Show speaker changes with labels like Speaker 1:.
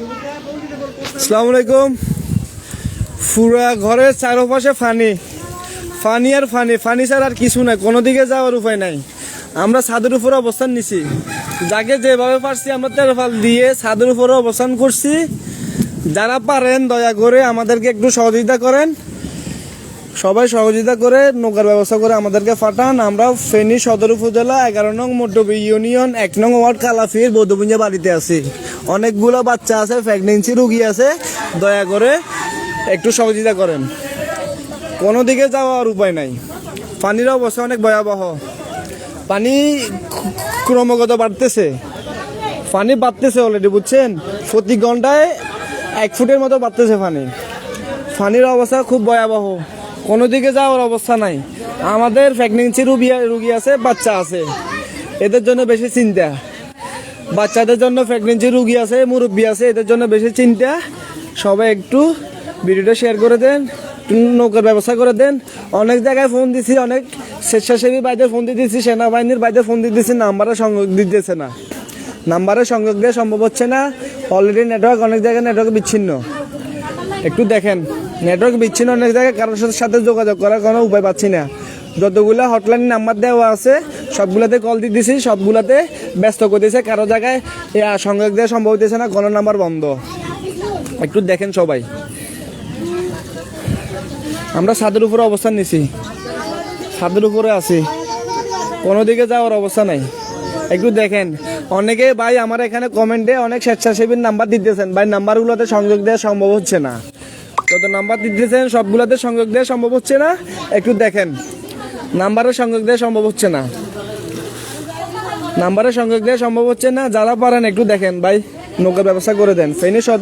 Speaker 1: আসসালামু আলাইকুম। পুরা ঘরের চারপাশে ফানি। ফানি আর ফানি। ফানি আর কিছু নাই। কোনো দিকে যাওয়ার উপায় নাই। আমরা ছাদের উপরে অবস্থান নিছি। যাকে যেভাবে পারছি আমরা তেরফাল দিয়ে ছাদের উপরে অবস্থান করছি। যারা পারেন, দয়া করে আমাদেরকে একটু সহযোগিতা করেন। সবাই সহযোগিতা করে, নৌকার ব্যবস্থা করে আমাদেরকে পাঠান। আমরা ফেনী সদর উপজেলা এগারো নং মড্ডবী ইউনিয়ন এক নং ওয়ার্ড কালাফির বৌদ্ধপুঞ্জা বাড়িতে আছি। অনেকগুলো বাচ্চা আছে প্রেগনেন্সি রুগী আছে। দয়া করে একটু সহযোগিতা করেন। কোনো দিকে যাওয়ার উপায় নাই। পানির অবস্থা অনেক ভয়াবহ। পানি ক্রমাগত বাড়তেছে। পানি বাড়তেছে অলরেডি বুঝছেন? প্রতি ঘন্টায় এক ফুটের মতো বাড়তেছে পানি। পানির অবস্থা খুব ভয়াবহ। কোনো দিকে যাওয়ার অবস্থা নাই। আমাদের প্রেগনেন্সি রুগী রুগী আছে, বাচ্চা আছে। এদের জন্য বেশি চিন্তা। বাচ্চাদের জন্য প্রেগনেন্সি রুগী আছে, মুরব্বী আছে, এদের জন্য বেশি চিন্তা। সবাই একটু ভিডিওটা শেয়ার করে দেন নৌকার ব্যবস্থা করে দেন। অনেক জায়গায় ফোন দিছি, অনেক স্বেচ্ছাসেবী বাইরে ফোন দিয়ে দিচ্ছি সেনাবাহিনীর বাইরে ফোন দিয়ে দিচ্ছি নাম্বারে সংযোগ দিতেছে না। নাম্বারে সংযোগ দেওয়া সম্ভব হচ্ছে না। অলরেডি নেটওয়ার্ক অনেক জায়গায় নেটওয়ার্ক বিচ্ছিন্ন। একটু দেখেন। নেটওয়ার্ক বিচ্ছিন্ন অনেক জায়গায় কারোর সাথে সাথে যোগাযোগ করার কোনো উপায় পাচ্ছি না। যতগুলো হটলাইন নাম্বার দেওয়া আছে, সবগুলাতে কল দিয়ে দিছি, সবগুলাতে ব্যস্ত করে দিয়েছে। কারও জায়গায় সংযোগ দেওয়া সম্ভব হইতেছে না, কোনো নাম্বার বন্ধ। একটু দেখেন সবাই। আমরা ছাদের উপরে অবস্থান নিছি। ছাদের উপরে আছি। কোনো দিকে যাওয়ার অবস্থা নাই। একটু দেখেন। অনেকে ভাই আমার এখানে কমেন্টে অনেক স্বেচ্ছাসেবীর নাম্বার দিতেছেন। ভাই নাম্বারগুলোতে সংযোগ দেওয়া সম্ভব হচ্ছে না। যত নাম্বার দিতেছেন, সবগুলোতে সংযোগ দেওয়া সম্ভব হচ্ছে না। একটু দেখেন নাম্বারে সংযোগ দেওয়া সম্ভব হচ্ছে না। নাম্বারে সংযোগ দেওয়া সম্ভব হচ্ছে না, যারা পারেন একটু দেখেন, ভাই, নৌকার ব্যবস্থা করে দেন। ফেনী